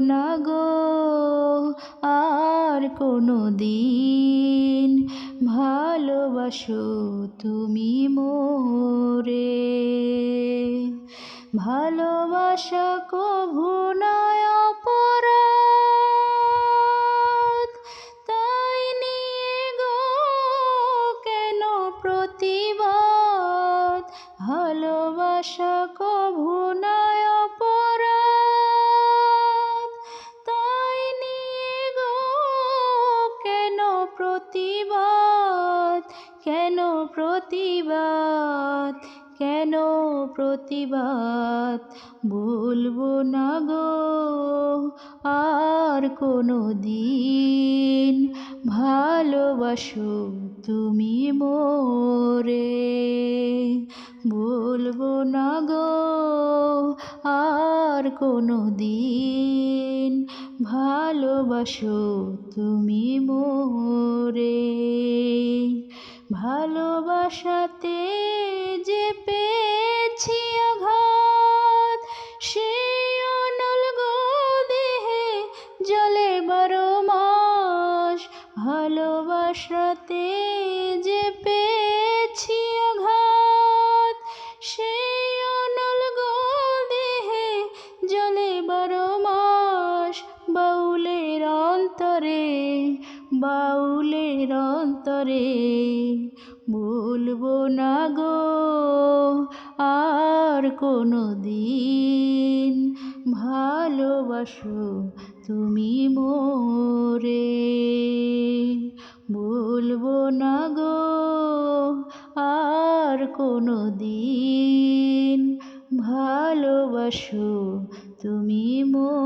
না গো আর কোনো দিন ভালোবাসো তুমি মোরে। ভালোবাসা কভু নয় প্রতিবাদ? কেন প্রতিবাদ? কেন প্রতিবাদ? বলব না গো, আর কোনো দিন। ভালোবাসো তুমি মোরে। বলব না গো আর কোনো দিন ভালোবাসো তুমি মোরে। ভালোবাসাতে যে পেয়েছি আঘাত সে অনল গো দেহে জলে বারো মাস। ভালোবাসাতে যে পেয়েছি অন্তরে, বাউলের অন্তরে। বলব না গো, আর কোনো দিন। ভালোবাসো তুমি মোরে। বলব না গো, আর কোনো দিন। ভালোবাসো তুমি মোরে।